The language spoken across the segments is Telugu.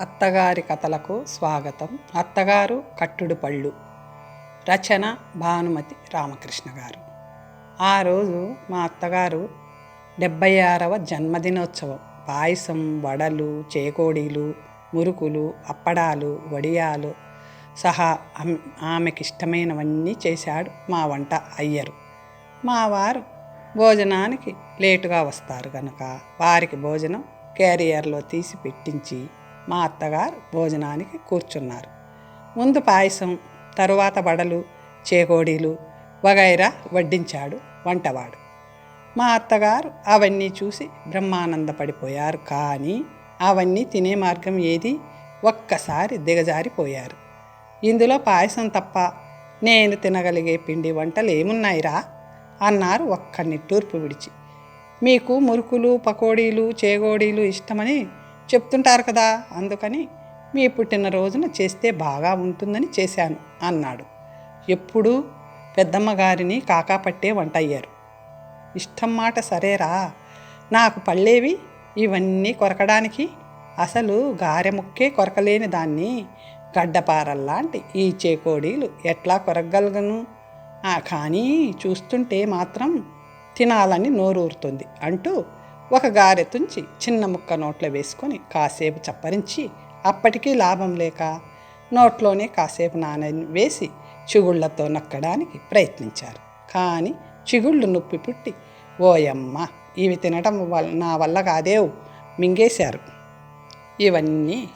అత్తగారి కథలకు స్వాగతం. అత్తగారు కట్టుడు పళ్ళు. రచన భానుమతి రామకృష్ణ గారు. ఆ రోజు మా అత్తగారు డెబ్బై ఆరవ జన్మదినోత్సవం. పాయసం వడలు చేకోడీలు మురుకులు అప్పడాలు వడియాలు సహా ఆమెకి ఇష్టమైనవన్నీ చేశాడు మా వంట అయ్యరు. మా వారు భోజనానికి లేటుగా వస్తారు కనుక వారికి భోజనం క్యారియర్లో తీసి పెట్టించి మా అత్తగారు భోజనానికి కూర్చున్నారు. ముందు పాయసం తరువాత వడలు చేకోడీలు వగైరా వడ్డించాడు వంటవాడు. మా అత్తగారు అవన్నీ చూసి బ్రహ్మానందపడిపోయారు. కానీ అవన్నీ తినే మార్గం ఏది? ఒక్కసారి దిగజారిపోయారు. ఇందులో పాయసం తప్ప నేను తినగలిగే పిండి వంటలు ఏమున్నాయిరా? అన్నారు ఒక్క నిట్టూర్పు విడిచి. మీకు మురుకులు పకోడీలు చేగోడీలు ఇష్టమని చెప్తుంటారు కదా అందుకని మీ పుట్టినరోజున చేస్తే బాగా ఉంటుందని చేశాను అన్నాడు. ఎప్పుడూ పెద్దమ్మ గారిని కాకాపట్టే వంట అయ్యారు ఇష్టం మాట సరేరా నాకు పళ్ళేవి ఇవన్నీ కొరకడానికి అసలు గారె ముక్కే కొరకలేని దాన్ని గడ్డపారల్లాంటి ఈ చేకోడీలు ఎట్లా కొరగగలను? కానీ చూస్తుంటే మాత్రం తినాలని నోరూరుతుంది అంటూ ఒక గారె తుంచి చిన్న ముక్క నోట్లో వేసుకొని కాసేపు చప్పరించి అప్పటికీ లాభం లేక నోట్లోనే కాసేపు నాన వేసి చిగుళ్ళతో నక్కడానికి ప్రయత్నించారు. కానీ చిగుళ్ళు నొప్పి పుట్టి ఓయమ్మ ఇవి తినటం వల్ల నా వల్ల కాదేవు మింగేశారు. ఇవన్నీ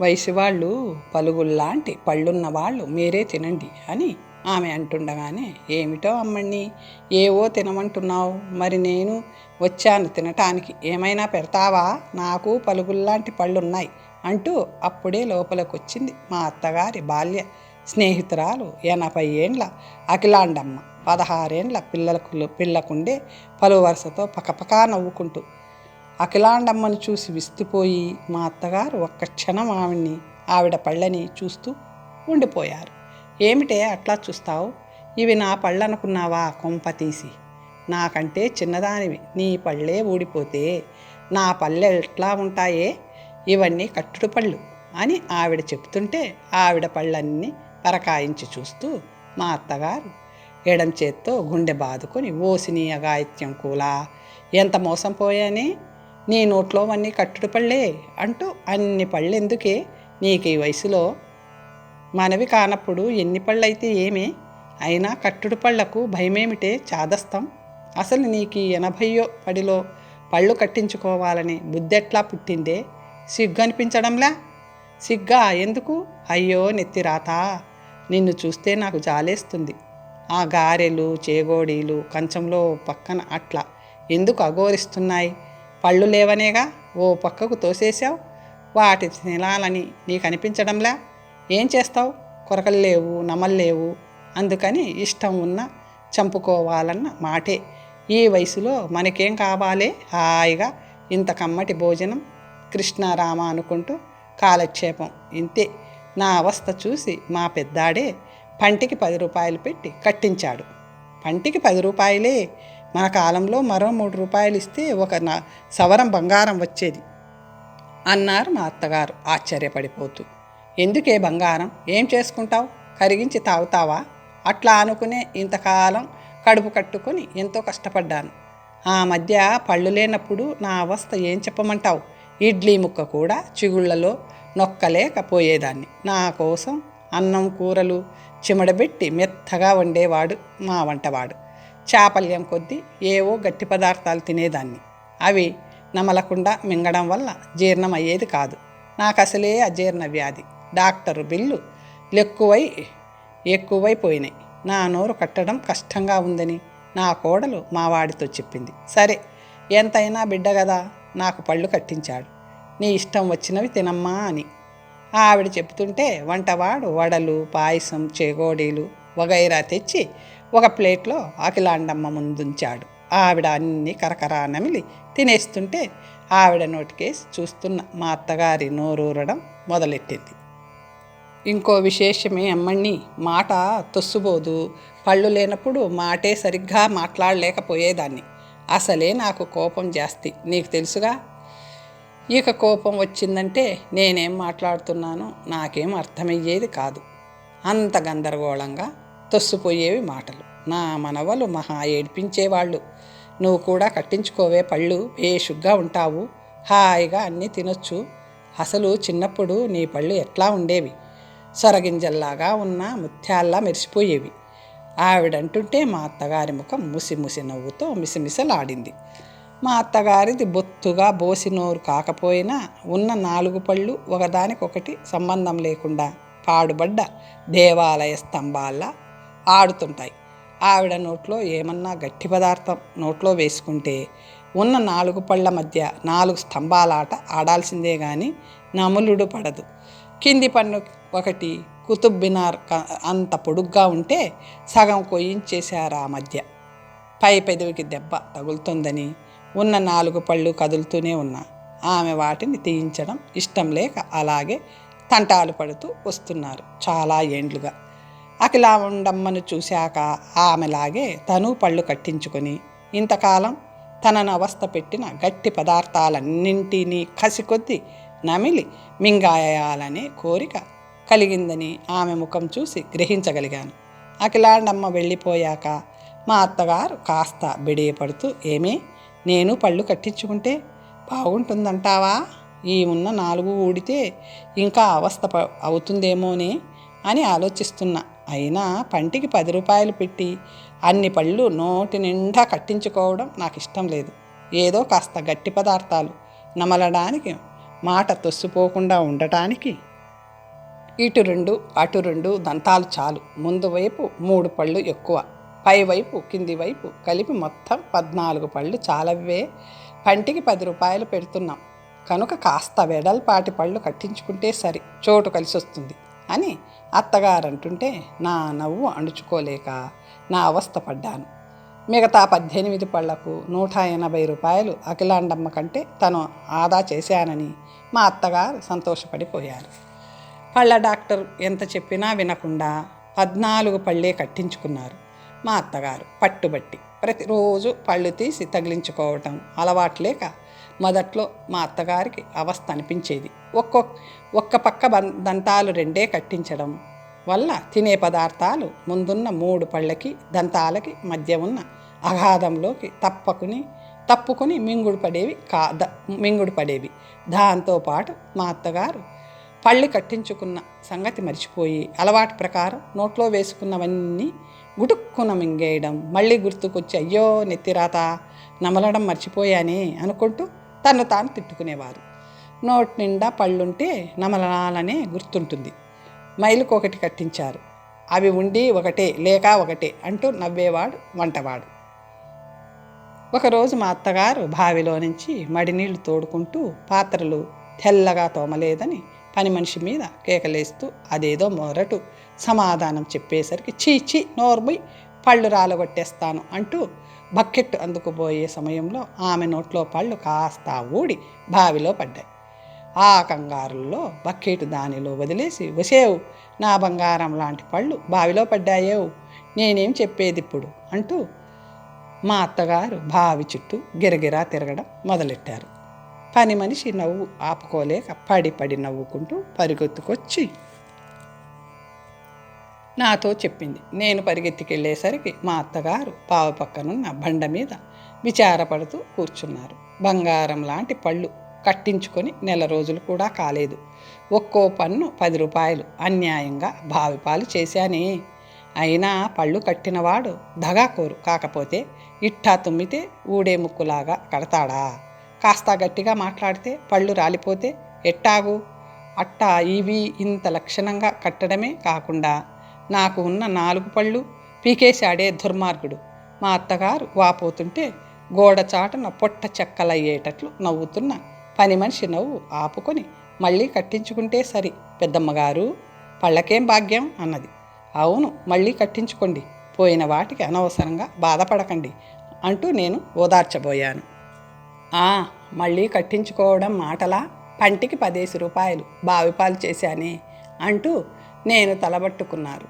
వయసు వాళ్ళు పలుగుల్లాంటి పళ్ళున్న వాళ్ళు మీరే తినండి అని ఆమె అంటుండగానే ఏమిటో అమ్మణ్ణి ఏవో తినమంటున్నావు. మరి నేను వచ్చాను తినటానికి. ఏమైనా పెడతావా? నాకు పలుగుల్లాంటి పళ్ళున్నాయి అంటూ అప్పుడే లోపలికొచ్చింది మా అత్తగారి బాల్య స్నేహితురాలు ఎనభై ఏండ్ల అఖిలాండమ్మ. పదహారేండ్ల పిల్లలకు పిల్లకుండే పలు వరుసతో పకపకా నవ్వుకుంటూ అఖిలాండమ్మను చూసి విస్తుపోయి మా అత్తగారు ఒక్క క్షణం ఆవిడ్ని ఆవిడ పళ్ళని చూస్తూ ఉండిపోయారు. ఏమిటే అట్లా చూస్తావు? ఇవి నా పళ్ళనుకున్నావా కొంప తీసి? నాకంటే చిన్నదానివి నీ పళ్ళే ఊడిపోతే నా పళ్ళె ఎట్లా ఉంటాయే? ఇవన్నీ కట్టుడు పళ్ళు అని ఆవిడ చెప్తుంటే ఆవిడ పళ్ళన్నీ పరకాయించి చూస్తూ మా అత్తగారు ఎడం చేత్తో గుండె బాదుకొని ఓసిని అగాయత్యం కూలా ఎంత మోసం పోయానే? నీ నోట్లోవన్నీ కట్టుడు పళ్ళే అంటూ అన్ని పళ్ళెందుకే? నీకు ఈ వయసులో మనవి కానప్పుడు ఎన్ని పళ్ళైతే ఏమే అయినా కట్టుడు పళ్ళకు భయమేమిటే చాదస్తాం. అసలు నీకు ఎనభయో పడిలో పళ్ళు కట్టించుకోవాలని బుద్ధెట్లా పుట్టిందే? సిగ్గు అనిపించడంలా సిగ్గా ఎందుకు? అయ్యో నెత్తిరాతా నిన్ను చూస్తే నాకు జాలేస్తుంది. ఆ గారెలు చేగోడీలు కంచంలో పక్కన అట్లా ఎందుకు అఘోరిస్తున్నాయి? పళ్ళు లేవనేగా ఓ పక్కకు తోసేశావు? వాటి తినాలని నీకు అనిపించడంలా ఏం చేస్తావు? కొరకలు లేవు నమలు లేవు. అందుకని ఇష్టం ఉన్న చంపుకోవాలన్న మాటే. ఈ వయసులో మనకేం కావాలే? హాయిగా ఇంత కమ్మటి భోజనం కృష్ణారామ అనుకుంటూ కాలక్షేపం. ఇంతే. నా అవస్థ చూసి మా పెద్దాడే పంటికి పది రూపాయలు పెట్టి కట్టించాడు. పంటికి పది రూపాయలే. మన కాలంలో మరో మూడు రూపాయలు ఇస్తే ఒక నా సవరం బంగారం వచ్చేది. అన్నారు మా అత్తగారు ఆశ్చర్యపడిపోతూ. ఎందుకే బంగారం? ఏం చేసుకుంటావు? కరిగించి తాగుతావా? అట్లా అనుకునే ఇంతకాలం కడుపు కట్టుకొని ఎంతో కష్టపడ్డాను. ఆ మధ్య పళ్ళు లేనప్పుడు నా అవస్థ ఏం చెప్పమంటావు? ఇడ్లీ ముక్క కూడా చిగుళ్ళలో నొక్కలేకపోయేదాన్ని. నా కోసం అన్నం కూరలు చిమడబెట్టి మెత్తగా వండేవాడు మా వంటవాడు. చాపల్యం కొద్దీ ఏవో గట్టి పదార్థాలు తినేదాన్ని. అవి నమలకుండా మింగడం వల్ల జీర్ణం అయ్యేది కాదు. నాకు అసలే అజీర్ణ వ్యాధి. డాక్టరు బిల్లు లెక్కువై ఎక్కువైపోయినాయి నా నోరు కట్టడం కష్టంగా ఉందని నా కోడలు మా వాడితో చెప్పింది. సరే ఎంతైనా బిడ్డ కదా నాకు పళ్ళు కట్టించాడు. నీ ఇష్టం వచ్చినవి తినమ్మా అని. ఆవిడ చెప్తుంటే వంటవాడు వడలు పాయసం చేగోడీలు వగైరా తెచ్చి ఒక ప్లేట్లో అఖిలాండమ్మ ముందుంచాడు. ఆవిడ అన్ని కరకరా నమిలి తినేస్తుంటే ఆవిడ నోటికేసి చూస్తున్న మా అత్తగారి నోరూరడం మొదలెట్టింది. ఇంకో విశేషమే అమ్మణ్ణి మాట తొస్సుబోదు. పళ్ళు లేనప్పుడు మాటే సరిగ్గా మాట్లాడలేకపోయేదాన్ని. అసలే నాకు కోపం జాస్తి. నీకు తెలుసుగా? ఇక కోపం వచ్చిందంటే నేనేం మాట్లాడుతున్నానో నాకేం అర్థమయ్యేది కాదు. అంత గందరగోళంగా తొస్సుపోయేవి మాటలు. నా మనవలు మహా ఏడ్పించేవాళ్ళు. నువ్వు కూడా కట్టించుకోవే పళ్ళు బేషుగ్గా ఉంటావు. హాయిగా అన్నీ తినొచ్చు. అసలు చిన్నప్పుడు నీ పళ్ళు ఎట్లా ఉండేవి? సొరగింజల్లాగా ఉన్న ముత్యాల్లా మెరిసిపోయేవి. ఆవిడంటుంటే మా అత్తగారి ముఖం ముసి ముసి నవ్వుతో మిసమిసలాడింది మా అత్తగారిది బొత్తుగా బోసి నోరు కాకపోయినా ఉన్న నాలుగు పళ్ళు ఒకదానికొకటి సంబంధం లేకుండా పాడుబడ్డ దేవాలయ స్తంభాల్లా ఆడుతుంటాయి. ఆవిడ నోట్లో ఏమన్నా గట్టి పదార్థం నోట్లో వేసుకుంటే ఉన్న నాలుగు పళ్ళ మధ్య నాలుగు స్తంభాలాట ఆడాల్సిందే కానీ నములుడు పడదు. కింది పన్ను ఒకటి కుతుబ్బినార్ అంత పొడుగ్గా ఉంటే సగం కొయ్యించేశారు ఆ మధ్య. పై పెదవికి దెబ్బ తగులుతుందని ఉన్న నాలుగు పళ్ళు కదులుతూనే ఉన్నా. ఆమె వాటిని తీయించడం ఇష్టం లేక అలాగే తంటాలు పడుతూ వస్తున్నారు చాలా ఏండ్లుగా. అఖిలా ఉండమ్మను చూశాక ఆమెలాగే తను పళ్ళు కట్టించుకొని ఇంతకాలం తనను అవస్థ పెట్టిన గట్టి పదార్థాలన్నింటినీ కసికొద్ది నమిలి మింగాయాలనే కోరిక కలిగిందని ఆమె ముఖం చూసి గ్రహించగలిగాను. అఖిలాండమ్మ వెళ్ళిపోయాక మా అత్తగారు కాస్త బిడియపడుతూ ఏమే నేను పళ్ళు కట్టించుకుంటే బాగుంటుందంటావా? ఈ ఉన్న నాలుగు ఊడితే ఇంకా అవస్థ అవుతుందేమోనే? అని ఆలోచిస్తున్నా. అయినా పంటికి పది రూపాయలు పెట్టి అన్ని పళ్ళు నోటి నిండా కట్టించుకోవడం నాకు ఇష్టం లేదు. ఏదో కాస్త గట్టి పదార్థాలు నమలడానికి మాట తొస్సిపోకుండా ఉండటానికి ఇటు రెండు అటు రెండు దంతాలు చాలు. ముందు వైపు మూడు పళ్ళు ఎక్కువ. పైవైపు కింది వైపు కలిపి మొత్తం పద్నాలుగు పళ్ళు చాలవే పంటికి పది రూపాయలు పెడుతున్నాం. కనుక కాస్త వెడల్పాటి పళ్ళు కట్టించుకుంటే సరి చోటు కలిసి వస్తుంది అని అత్తగారంటుంటే నా నవ్వు అణుచుకోలేక నా అవస్థ పడ్డాను. మిగతా పద్దెనిమిది పళ్ళకు నూట ఎనభై రూపాయలు అఖిలాండమ్మ కంటే తను ఆదా చేశానని మా అత్తగారు సంతోషపడిపోయారు. పళ్ళ డాక్టర్ ఎంత చెప్పినా వినకుండా పద్నాలుగు పళ్ళే కట్టించుకున్నారు మా అత్తగారు. పట్టుబట్టి ప్రతిరోజు పళ్ళు తీసి తగిలించుకోవటం అలవాట్లేక మొదట్లో మా అత్తగారికి అవస్థ అనిపించేది. ఒక్కొక్క ఒక్క పక్క దంతాలు రెండే కట్టించడం వల్ల తినే పదార్థాలు ముందున్న మూడు పళ్ళకి దంతాలకి మధ్య ఉన్న అగాధంలోకి తప్పకుని తప్పుకొని మింగుడు పడేవి కా ద మింగుడు పడేవి. దాంతోపాటు మా అత్తగారు పళ్ళు కట్టించుకున్న సంగతి మర్చిపోయి అలవాటు ప్రకారం నోట్లో వేసుకున్నవన్నీ గుటుక్కున మింగేయడం మళ్ళీ గుర్తుకొచ్చి అయ్యో నెత్తిరాత నమలడం మర్చిపోయానే అనుకుంటూ తను తాను తిట్టుకునేవారు. నోటి నిండా పళ్ళుంటే నమలనాలనే గుర్తుంటుంది. మైలుకు ఒకటి కట్టించారు. అవి ఉండి ఒకటే లేక ఒకటే అంటూ నవ్వేవాడు వంటవాడు. ఒకరోజు మా అత్తగారు బావిలో నుంచి మడినీళ్ళు తోడుకుంటూ పాత్రలు తెల్లగా తోమలేదని పని మనిషి మీద కేకలేస్తూ అదేదో మొరటు సమాధానం చెప్పేసరికి చీ చీ నోర్బై పళ్ళు రాలగొట్టేస్తాను అంటూ బకెట్ అందుకుపోయే సమయంలో ఆమె నోట్లో పళ్ళు కాస్త ఊడి బావిలో పడ్డాయి. ఆ కంగారుల్లో బకెట్ దానిలో వదిలేసి వసేవు నా బంగారం లాంటి పళ్ళు బావిలో పడ్డాయేవు నేనేం చెప్పేది ఇప్పుడు అంటూ మా అత్తగారు బావి చుట్టూ గిరగిరా తిరగడం మొదలెట్టారు. పని మనిషి నవ్వు ఆపుకోలేక పడి పడి నవ్వుకుంటూ పరిగెత్తుకొచ్చి నాతో చెప్పింది. నేను పరిగెత్తికెళ్ళేసరికి మా అత్తగారు పావు పక్కనున్న బండ మీద విచారపడుతూ కూర్చున్నారు. బంగారం లాంటి పళ్ళు కట్టించుకొని నెల రోజులు కూడా కాలేదు. ఒక్కో పన్ను పది రూపాయలు అన్యాయంగా భావిపాలు చేశానే. అయినా పళ్ళు కట్టినవాడు దగాకోరు కాకపోతే ఇట్టా తుమ్మితే ఊడే ముక్కులాగా కడతాడా? కాస్త గట్టిగా మాట్లాడితే పళ్ళు రాలిపోతే ఎట్టాగు? అట్టా ఇవి ఇంత లక్షణంగా కట్టడమే కాకుండా నాకు ఉన్న నాలుగు పళ్ళు పీకేశాడే దుర్మార్గుడు. మా అత్తగారు వాపోతుంటే గోడ చాటున పొట్ట చెక్కలయ్యేటట్లు నవ్వుతున్న పని మనిషి నవ్వు ఆపుకొని మళ్ళీ కట్టించుకుంటే సరి. పెద్దమ్మగారు పళ్ళకేం భాగ్యం? అన్నది. అవును మళ్ళీ కట్టించుకోండి. పోయిన వాటికి అనవసరంగా బాధపడకండి అంటూ నేను ఓదార్చబోయాను. ఆ మళ్ళీ కట్టించుకోవడం మాటలా? పంటికి పదేసి రూపాయలు బావిపాలు చేశానే అంటూ నేను తలబట్టుకున్నారు.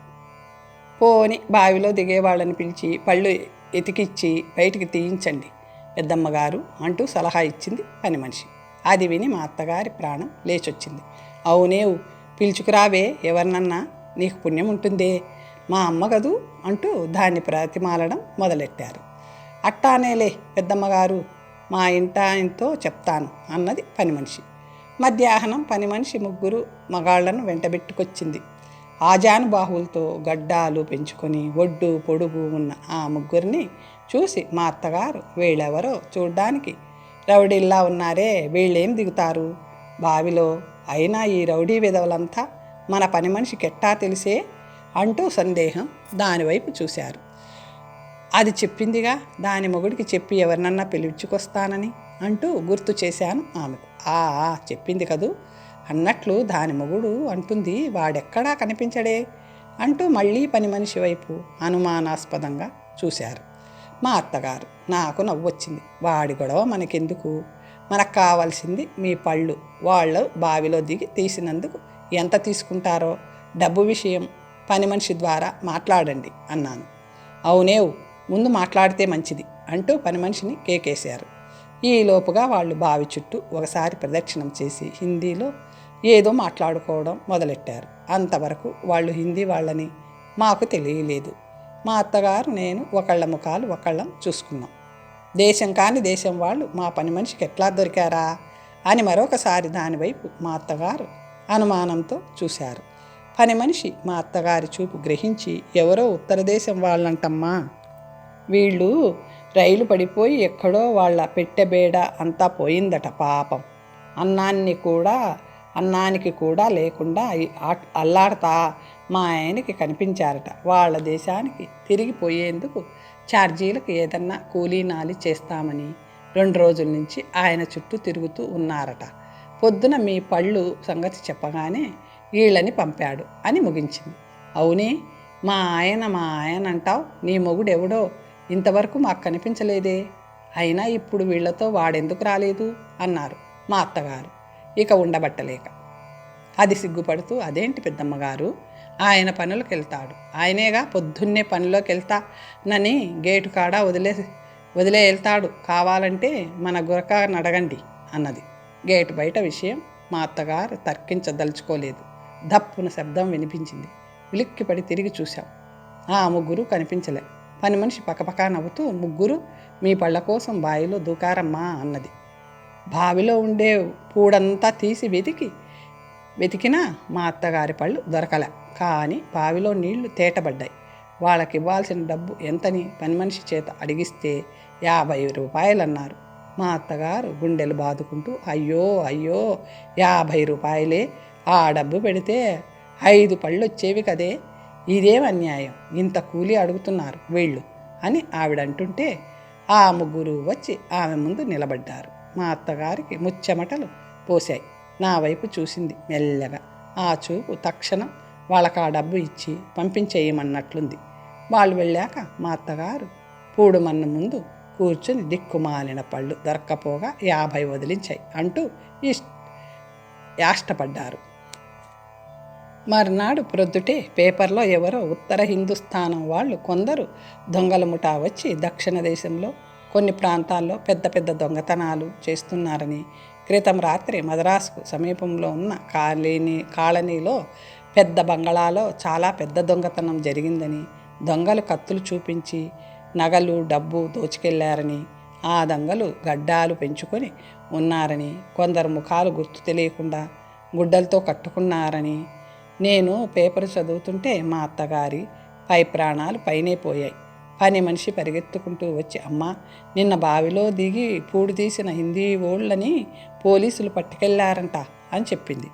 పోని బావిలో దిగేవాళ్ళని పిలిచి పళ్ళు ఎతికిచ్చి బయటికి తీయించండి పెద్దమ్మగారు అంటూ సలహా ఇచ్చింది పని మనిషి. అది విని మా అత్తగారి ప్రాణం లేచొచ్చింది. అవునేవు పిలుచుకురావే ఎవరినన్నా నీకు పుణ్యం ఉంటుందే? మా అమ్మ కదూ అంటూ దాన్ని ప్రతిమాలడం మొదలెట్టారు. అట్టానేలే పెద్దమ్మగారు మా ఇంటాయనతో చెప్తాను అన్నది పని మనిషి మధ్యాహ్నం పని మనిషి ముగ్గురు మగాళ్ళను వెంటబెట్టుకొచ్చింది. ఆజానుబాహువులతో గడ్డాలు పెంచుకొని ఒడ్డు పొడుగు ఉన్న ఆ ముగ్గురిని చూసి మా అత్తగారు వీళ్ళెవరో చూడ్డానికి రౌడీల్లా ఉన్నారే వీళ్ళేం దిగుతారు? బావిలో అయినా ఈ రౌడీ విధవలంతా మన పని మనిషికి ఎట్టా తెలిసే? అంటూ సందేహం దానివైపు చూశారు. అది చెప్పిందిగా దాని మొగుడికి చెప్పి ఎవరినన్నా పిలుచుకొస్తానని అంటూ గుర్తు చేశాను ఆమెకు. ఆ, చెప్పింది కదూ? అన్నట్లు దాని మొగుడు అంటుంది వాడెక్కడా కనిపించడే? అంటూ మళ్ళీ పని మనిషి వైపు అనుమానాస్పదంగా చూశారు. మా అత్తగారు. నాకు నవ్వు వచ్చింది. వాడి గొడవ మనకెందుకు? మనకు కావాల్సింది మీ పళ్ళు. వాళ్ళు బావిలో దిగి తీసినందుకు ఎంత తీసుకుంటారో? డబ్బు విషయం పని మనిషి ద్వారా మాట్లాడండి అన్నాను. అవునేవు ముందు మాట్లాడితే మంచిది అంటూ పని మనిషిని కేకేశారు. ఈలోపుగా వాళ్ళు బావి చుట్టూ ఒకసారి ప్రదక్షిణం చేసి హిందీలో ఏదో మాట్లాడుకోవడం మొదలెట్టారు. అంతవరకు వాళ్ళు హిందీ వాళ్ళని మాకు తెలియలేదు. మా అత్తగారు నేను ఒకళ్ళ ముఖాలు ఒకళ్ళం చూసుకున్నాం. దేశం కాని దేశం వాళ్ళు మా పని మనిషికి ఎట్లా దొరికారా అని మరొకసారి దానివైపు మా అత్తగారు అనుమానంతో చూశారు. పని మనిషి మా అత్తగారి చూపు గ్రహించి ఎవరో ఉత్తర దేశం వాళ్ళంటమ్మా వీళ్ళు రైలు పడిపోయి ఎక్కడో వాళ్ళ పెట్టెబేడ అంతా పోయిందట పాపం. అన్నాన్ని కూడా అన్నానికి కూడా లేకుండా అల్లాడతా మా ఆయనకి కనిపించారట. వాళ్ళ దేశానికి తిరిగిపోయేందుకు ఛార్జీలకు ఏదన్నా కూలీ నాలి చేస్తామని రెండు రోజుల నుంచి ఆయన చుట్టూ తిరుగుతూ ఉన్నారట. పొద్దున మీ పళ్ళు సంగతి చెప్పగానే వీళ్ళని పంపాడు అని ముగించింది. అవునే మా ఆయన మా ఆయన అంటావు? నీ మొగుడెవడో? ఇంతవరకు మాకు కనిపించలేదే. అయినా ఇప్పుడు వీళ్ళతో వాడెందుకు రాలేదు? అన్నారు మా అత్తగారు. ఇక ఉండబట్టలేక. అది సిగ్గుపడుతూ అదేంటి పెద్దమ్మగారు ఆయన పనులకు వెళ్తాడు ఆయనేగా పొద్దున్నే పనిలోకి వెళ్తానని గేటు కాడ వదిలే వదిలే వెళ్తాడు. కావాలంటే మన గురకాన్ని అడగండి అన్నది. గేటు బయట విషయం మా అత్తగారు తర్కించదలుచుకోలేదు. దప్పున శబ్దం వినిపించింది. ఉలిక్కిపడి తిరిగి చూశాం. ఆ ముగ్గురు కనిపించలే. పని మనిషి పక్కపక్క నవ్వుతూ ముగ్గురు మీ పళ్ళ కోసం బావిలో దూకారమ్మా అన్నది. బావిలో ఉండే పూడంతా తీసి వెతికి వెతికినా మా అత్తగారి పళ్ళు దొరకలే. కానీ బావిలో నీళ్ళు తేటబడ్డాయి. వాళ్ళకి ఇవ్వాల్సిన డబ్బు ఎంతని పని మనిషి చేత అడిగిస్తే యాభై రూపాయలు అన్నారు మా అత్తగారు గుండెలు బాదుకుంటూ అయ్యో అయ్యో యాభై రూపాయలే ఆ డబ్బు పెడితే ఐదు పళ్ళు వచ్చేవి కదే. ఇదేం అన్యాయం? ఇంత కూలి అడుగుతున్నారు వీళ్ళు అని ఆవిడంటుంటే ఆ ముగ్గురు వచ్చి ఆమె ముందు నిలబడ్డారు. మా అత్తగారికి ముచ్చెమటలు పోశాయి. నా వైపు చూసింది మెల్లగా. ఆ చూపు తక్షణం వాళ్ళకి ఆ డబ్బు ఇచ్చి పంపించేయమన్నట్లుంది. వాళ్ళు వెళ్ళాక మా అత్తగారు పూడుమన్న ముందు కూర్చుని దిక్కుమాలిన పళ్ళు దొరక్కపోగా యాభై వదిలించాయి అంటూ ఇష్ యాష్టపడ్డారు. మర్నాడు ప్రొద్దుటే పేపర్లో ఎవరో ఉత్తర హిందుస్థానం వాళ్ళు కొందరు దొంగల ముఠా వచ్చి దక్షిణ దేశంలో కొన్ని ప్రాంతాల్లో పెద్ద పెద్ద దొంగతనాలు చేస్తున్నారని క్రితం రాత్రి మద్రాసుకు సమీపంలో ఉన్న కాలనీ కాలనీలో పెద్ద బంగళాలో చాలా పెద్ద దొంగతనం జరిగిందని దొంగలు కత్తులు చూపించి నగలు డబ్బు దోచుకెళ్ళారని ఆ దొంగలు గడ్డాలు పెంచుకొని ఉన్నారని కొందరు ముఖాలు గుర్తు తెలియకుండా గుడ్డలతో కట్టుకున్నారని. నేను పేపర్ చదువుతుంటే మా అత్తగారి పై ప్రాణాలు పైనే పోయాయి. పని మనిషి పరిగెత్తుకుంటూ వచ్చి అమ్మ నిన్న బావిలో దిగి పూడు తీసిన హిందీ ఓళ్ళని పోలీసులు పట్టుకెళ్ళారంట అని చెప్పింది.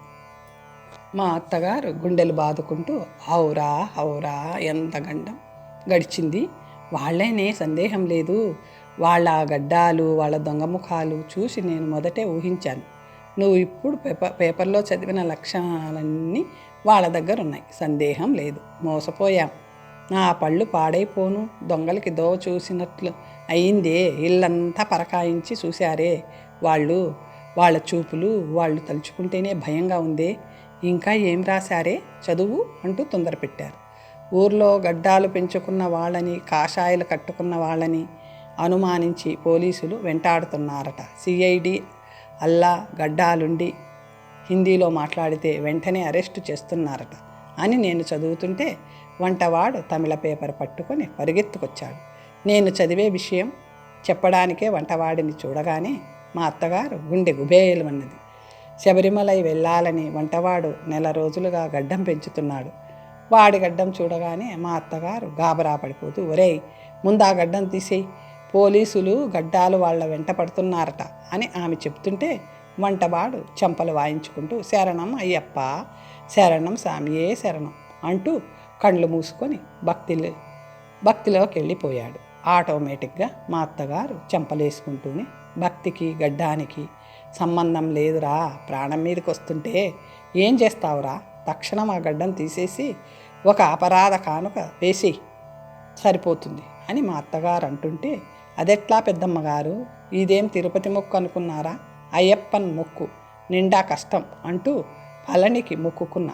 మా అత్తగారు గుండెలు బాదుకుంటూ అవురా అవురా ఎంత గండం గడిచింది. వాళ్ళేనే సందేహం లేదు. వాళ్ళ గడ్డాలు వాళ్ళ దొంగ ముఖాలు చూసి నేను మొదటే ఊహించాను. నువ్వు ఇప్పుడు పేపర్ పేపర్లో చదివిన లక్షణాలన్నీ వాళ్ళ దగ్గర ఉన్నాయి సందేహం లేదు. మోసపోయాం. నా పళ్ళు పాడైపోను. దొంగలకి దోవ చూసినట్లు అయిందే. ఇల్లంతా పరకాయించి చూశారే. వాళ్ళు వాళ్ళ చూపులు వాళ్ళు తలుచుకుంటేనే భయంగా ఉందే. ఇంకా ఏం రాశారే? చదువు అంటూ తొందర పెట్టారు ఊర్లో గడ్డాలు పెంచుకున్న వాళ్ళని కాషాయలు కట్టుకున్న వాళ్ళని అనుమానించి పోలీసులు వెంటాడుతున్నారట. సిఐడి అల్లా గడ్డాలుండి హిందీలో మాట్లాడితే వెంటనే అరెస్టు చేస్తున్నారట అని నేను చదువుతుంటే వంటవాడు తమిళ పేపర్ పట్టుకొని పరిగెత్తుకొచ్చాడు. నేను చదివే విషయం చెప్పడానికే వంటవాడిని చూడగానే మా అత్తగారు గుండె గుబేలమన్నది. శబరిమలై వెళ్ళాలని వంటవాడు నెల రోజులుగా గడ్డం పెంచుతున్నాడు. వాడి గడ్డం చూడగానే మా అత్తగారు గాబరా పడిపోతూ ఒరేయ్ ముందా గడ్డం తీసేయి. పోలీసులు గడ్డాలు వాళ్ళ వెంట పడుతున్నారట అని ఆమె చెప్తుంటే వంటవాడు చెంపలు వాయించుకుంటూ శరణం అయ్యప్ప శరణం సామియే శరణం అంటూ కళ్ళు మూసుకొని భక్తిలో భక్తిలోకి వెళ్ళిపోయాడు. ఆటోమేటిక్గా మా అత్తగారు చెంపలేసుకుంటూనే భక్తికి గడ్డానికి సంబంధం లేదురా. ప్రాణం మీదకి వస్తుంటే ఏం చేస్తావురా? తక్షణం ఆ గడ్డం తీసేసి ఒక అపరాధ కానుక వేసి సరిపోతుంది అని మా అత్తగారు అంటుంటే అదెట్లా పెద్దమ్మగారు? ఇదేం తిరుపతి మొక్కు అనుకున్నారా? అయ్యప్పన్ మొక్కు నిండా కష్టం అంటూ పళనికి మొక్కుకున్న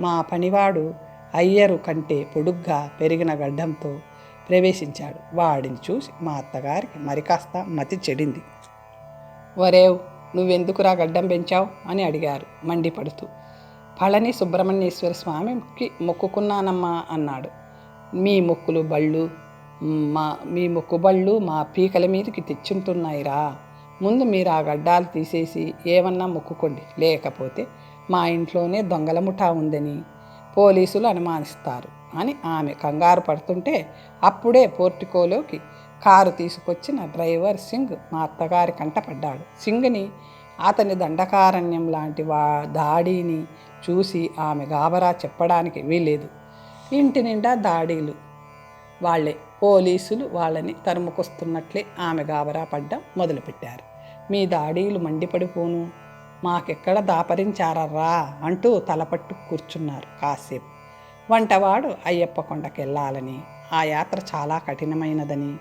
మా పనివాడు అయ్యరు కంటే పొడుగ్గా పెరిగిన గడ్డంతో ప్రవేశించాడు. వాడిని చూసి మా అత్తగారికి మరి కాస్త మతి చెడింది. వరేవ్ నువ్వెందుకురా గడ్డం పెంచావు? అని అడిగారు మండిపడుతూ. పళని సుబ్రహ్మణ్యేశ్వర స్వామికి మొక్కుకున్నానమ్మా అన్నాడు. మీ మొక్కులు బళ్ళు మా మీ మొక్కుబళ్ళు మా పీకల మీదకి తెచ్చుంటున్నాయిరా. ముందు మీరు ఆ గడ్డాలు తీసేసి ఏమన్నా మొక్కుకోండి. లేకపోతే మా ఇంట్లోనే దొంగల ముఠా ఉందని పోలీసులు అనుమానిస్తారు అని ఆమె కంగారు పడుతుంటే అప్పుడే పోర్టికోలోకి కారు తీసుకొచ్చిన డ్రైవర్ సింగ్ మా అత్తగారి కంటపడ్డాడు సింగ్ని అతని దండకారణ్యం లాంటి వా దాడిని చూసి ఆమె గాబరా చెప్పడానికి వీలేదు ఇంటి నిండా దాడీలు. వాళ్ళే పోలీసులు వాళ్ళని తరుముకొస్తున్నట్లే ఆమె గాబరా పడ్డం మొదలుపెట్టారు. మీ దాడీలు మండిపడిపోను. మాకెక్కడ దాపరించారర్రా అంటూ తలపట్టు కూర్చున్నారు కాసేపు. వంటవాడు అయ్యప్ప కొండకెళ్ళాలని ఆ యాత్ర చాలా కఠినమైనదని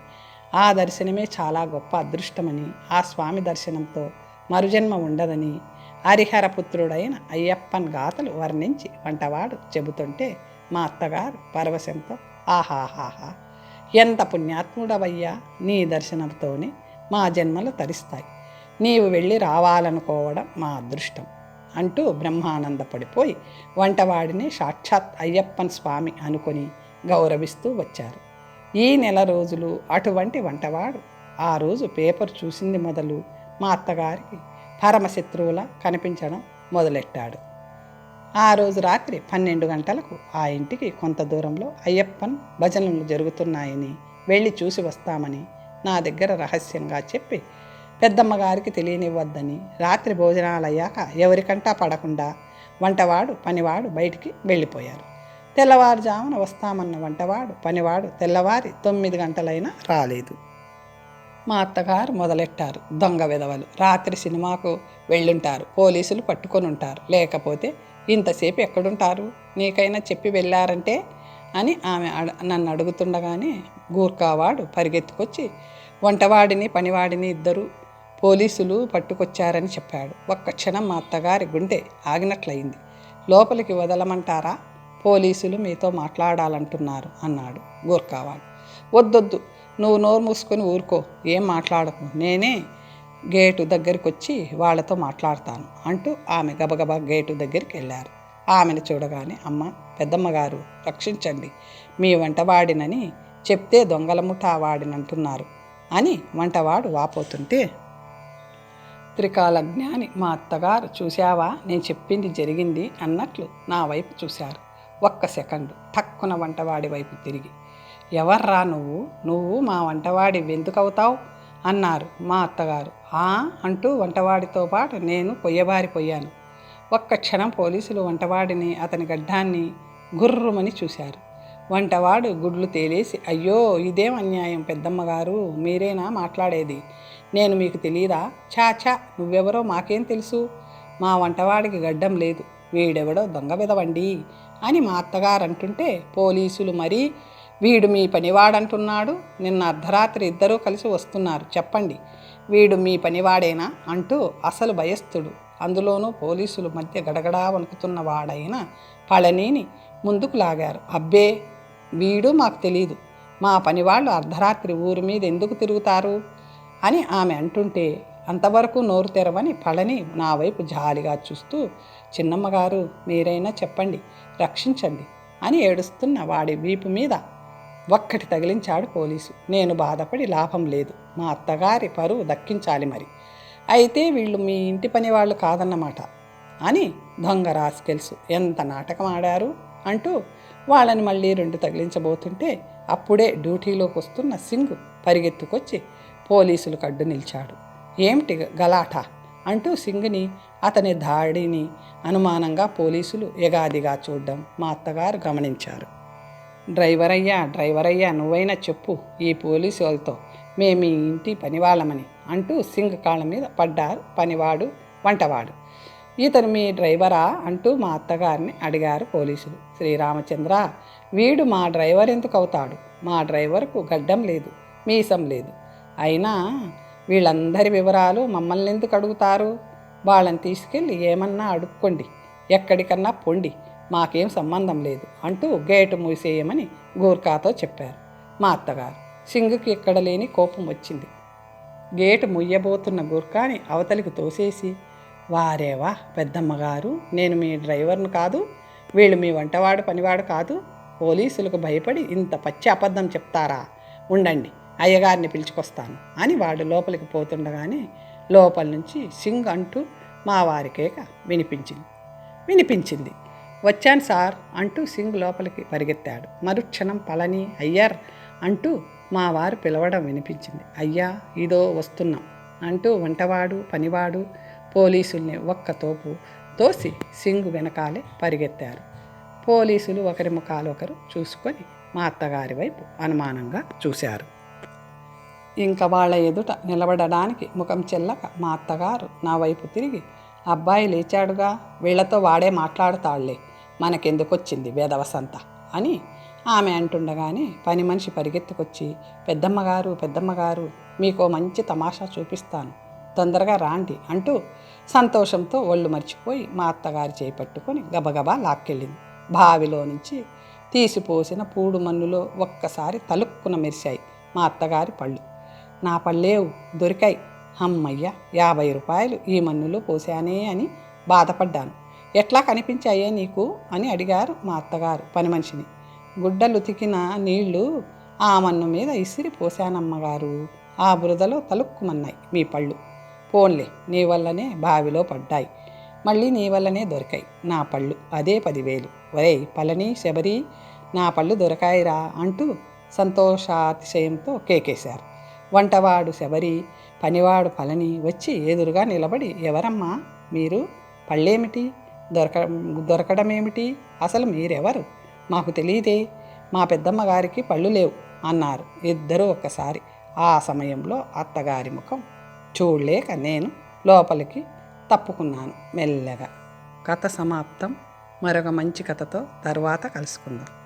ఆ దర్శనమే చాలా గొప్ప అదృష్టమని ఆ స్వామి దర్శనంతో మరుజన్మ ఉండదని హరిహరపుత్రుడైన అయ్యప్పన్ గాథలు వర్ణించి వంటవాడు చెబుతుంటే మా అత్తగారు పరవశంతో ఆహాహాహా ఎంత పుణ్యాత్ముడవయ్యా నీ దర్శనంతోనే మా జన్మలు తరిస్తాయి. నీవు వెళ్ళి రావాలనుకోవడం మా అదృష్టం అంటూ బ్రహ్మానందపడిపోయి వంటవాడిని సాక్షాత్ అయ్యప్పన్ స్వామి అనుకొని గౌరవిస్తూ వచ్చారు. ఈ నెల రోజులు అటువంటి వంటవాడు. ఆ రోజు పేపర్ చూసింది మొదలు మా అత్తగారికి. పరమశత్రువుల కనిపించడం మొదలెట్టాడు. ఆ రోజు రాత్రి పన్నెండు గంటలకు ఆ ఇంటికి కొంత దూరంలో అయ్యప్పన్ భజనలు జరుగుతున్నాయని వెళ్ళి చూసి వస్తామని నా దగ్గర రహస్యంగా చెప్పి పెద్దమ్మగారికి తెలియనివ్వద్దని రాత్రి భోజనాలు అయ్యాక ఎవరికంటా పడకుండా వంటవాడు పనివాడు బయటికి వెళ్ళిపోయారు. తెల్లవారుజామున వస్తామన్న వంటవాడు పనివాడు తెల్లవారి తొమ్మిది గంటలైనా రాలేదు. మా అత్తగారు మొదలెట్టారు దొంగ విధవలు. రాత్రి సినిమాకు వెళ్ళుంటారు పోలీసులు పట్టుకొని ఉంటారు లేకపోతే ఇంతసేపు ఎక్కడుంటారు? నీకైనా చెప్పి వెళ్ళారంటే? అని ఆమె నన్ను అడుగుతుండగానే గూర్ఖావాడు పరిగెత్తుకొచ్చి వంటవాడిని పనివాడిని ఇద్దరు పోలీసులు పట్టుకొచ్చారని చెప్పాడు. ఒక్క క్షణం మా అత్తగారి గుండె ఆగినట్లయింది. లోపలికి వదలమంటారా? పోలీసులు మీతో మాట్లాడాలంటున్నారు అన్నాడు గూర్ఖావాడు వద్దొద్దు నువ్వు నోరు మూసుకొని ఊరుకో ఏం మాట్లాడకు నేనే గేటు దగ్గరికి వచ్చి వాళ్ళతో మాట్లాడతాను అంటూ ఆమె గబగబా గేటు దగ్గరికి వెళ్ళారు ఆమెను చూడగానే అమ్మ పెద్దమ్మగారు రక్షించండి మీ వంటవాడినని చెప్తే దొంగల ముఠా వాడినంటున్నారు అని వంటవాడు వాపోతుంటే త్రికాల జ్ఞాని మా అత్తగారు చూశావా నేను చెప్పింది జరిగింది అన్నట్లు నా వైపు చూశారు. ఒక్క సెకండ్ టక్కున వంటవాడి వైపు తిరిగి. ఎవర్రా నువ్వు? నువ్వు మా వంటవాడి వెందుకవుతావు అన్నారు మా అత్తగారు. ఆ? అంటూ వంటవాడితో పాటు నేను పొయ్యబారిపోయాను ఒక్క క్షణం పోలీసులు వంటవాడిని అతని గడ్డాన్ని గుర్రుమని చూశారు. వంటవాడు గుడ్లు తేలేసి అయ్యో ఇదేం అన్యాయం పెద్దమ్మగారు? మీరేనా మాట్లాడేది? నేను మీకు తెలియదా చా చా నువ్వెవరో మాకేం తెలుసు? మా వంటవాడికి గడ్డం లేదు. వీడెవడో దొంగ విధవండి. అని మా అత్తగారు అంటుంటే పోలీసులు మరీ వీడు మీ పనివాడంటున్నాడు. నిన్న అర్ధరాత్రి ఇద్దరూ కలిసి వస్తున్నారు. చెప్పండి. వీడు మీ పనివాడేనా? అంటూ అసలు భయస్థుడు. అందులోనూ పోలీసులు మధ్య గడగడా వణుకుతున్న వాడైన పళనీని ముందుకు లాగారు. అబ్బే! వీడు మాకు తెలీదు. మా పనివాళ్ళు అర్ధరాత్రి ఊరి మీద ఎందుకు తిరుగుతారు? అని ఆమె అంటుంటే అంతవరకు నోరు తెరవని పళని నా వైపు జాలిగా చూస్తూ చిన్నమ్మగారు మీరైనా చెప్పండి రక్షించండి అని ఏడుస్తున్న వాడి వీపు మీద ఒక్కటి తగిలించాడు పోలీసు. నేను బాధపడి లాభం లేదు మా అత్తగారి పరువు దక్కించాలి మరి. అయితే వీళ్ళు మీ ఇంటి పని వాళ్ళు కాదన్నమాట అని దొంగ రాస్కెల్స్. ఎంత నాటకం ఆడారు? అంటూ వాళ్ళని మళ్ళీ రెండు తగిలించబోతుంటే అప్పుడే డ్యూటీలోకి వస్తున్న సింగ్ పరిగెత్తుకొచ్చి పోలీసులు కడ్డు నిలిచాడు. ఏమిటి గలాట? అంటూ సింగ్ని అతని దాడిని అనుమానంగా పోలీసులు ఎగాదిగా చూడడం మా అత్తగారు గమనించారు. డ్రైవర్ అయ్యా డ్రైవర్ అయ్యా నువ్వైనా చెప్పు ఈ పోలీసు వాళ్ళతో మేము ఈ ఇంటి పనివాళ్ళమని అంటూ సింగ్ కాళ్ళ మీద పడ్డారు పనివాడు వంటవాడు. ఇతను మీ డ్రైవరా? అంటూ మా అత్తగారిని అడిగారు పోలీసులు. శ్రీరామచంద్ర వీడు మా డ్రైవర్ ఎందుకు అవుతాడు మా డ్రైవర్కు గడ్డం లేదు మీసం లేదు. అయినా వీళ్ళందరి వివరాలు మమ్మల్ని ఎందుకు అడుగుతారు? వాళ్ళని తీసుకెళ్ళి ఏమన్నా అడుక్కోండి. ఎక్కడికన్నా పొండి. మాకేం సంబంధం లేదు అంటూ గేటు మూసేయమని గూర్ఖాతో చెప్పారు. మా అత్తగారు సింగుకి ఎక్కడ లేని కోపం వచ్చింది. గేటు ముయ్యబోతున్న గూర్ఖాని అవతలికి తోసేసి వారేవా పెద్దమ్మగారు నేను మీ డ్రైవర్ను కాదు వీళ్ళు మీ వంటవాడు పనివాడు కాదు పోలీసులకు భయపడి ఇంత పచ్చి అబద్ధం చెప్తారా? ఉండండి. అయ్యగారిని పిలుచుకొస్తాను అని వాడు లోపలికి పోతుండగానే లోపల నుంచి సింగ్ అంటూ మా వారి కేక వినిపించింది. వినిపించింది. వచ్చాను సార్ అంటూ సింగ్ లోపలికి పరిగెత్తాడు. మరుక్షణం పళని అయ్యర్ అంటూ మా వారు పిలవడం వినిపించింది. అయ్యా ఇదో వస్తున్నాం అంటూ వంటవాడు పనివాడు పోలీసుల్ని ఒక్క తోపు తోసి సింగ్ వెనకాలే పరిగెత్తారు. పోలీసులు ఒకరి ముఖాలు ఒకరు చూసుకొని మా అత్తగారి వైపు అనుమానంగా చూశారు. ఇంకా వాళ్ళ ఎదుట నిలబడడానికి ముఖం చెల్లక మా అత్తగారు నా వైపు తిరిగి అబ్బాయి లేచాడుగా వీళ్ళతో వాడే మాట్లాడతాళ్ళే మనకెందుకొచ్చింది వేదవసంత? అని ఆమె అంటుండగానే పని మనిషి పరిగెత్తుకొచ్చి పెద్దమ్మగారు పెద్దమ్మగారు మీకో మంచి తమాషా చూపిస్తాను తొందరగా రాండి అంటూ సంతోషంతో ఒళ్ళు మర్చిపోయి మా అత్తగారి చేపట్టుకొని గబగబా లాక్కెళ్ళింది. బావిలో నుంచి తీసిపోసిన పూడు మన్నులో ఒక్కసారి తలుక్కున మెరిశాయి మా అత్తగారి పళ్ళు. నా పళ్ళేవు దొరికాయి. అమ్మయ్య యాభై రూపాయలు ఈ మన్నులో పోసానే అని బాధపడ్డాను. ఎట్లా కనిపించాయే నీకు అని అడిగారు మా అత్తగారు పని మనిషిని. గుడ్డలు ఉతికిన నీళ్ళు ఆ మన్ను మీద ఇసిరి పోశానమ్మగారు ఆ బురదలో తలుక్కుమన్నాయి మీ పళ్ళు. పోన్లే నీ వల్లనే బావిలో పడ్డాయి. మళ్ళీ నీ వల్లనే దొరికాయి నా పళ్ళు అదే పదివేలు. ఒరే పళని శబరి నా పళ్ళు దొరకాయిరా అంటూ సంతోషాతిశయంతో కేకేశారు. వంటవాడు శబరి పనివాడు పలని వచ్చి ఎదురుగా నిలబడి ఎవరమ్మా మీరు? పళ్ళేమిటి? దొరక దొరకడమేమిటి? అసలు మీరెవరు? మాకు తెలియదే. మా పెద్దమ్మ గారికి పళ్ళు లేవు అన్నారు ఇద్దరూ ఒక్కసారి. ఆ సమయంలో అత్తగారి ముఖం చూడలేక నేను లోపలికి తప్పుకున్నాను మెల్లగా. కథ సమాప్తం. మరొక మంచి కథతో తర్వాత కలుసుకుందాం.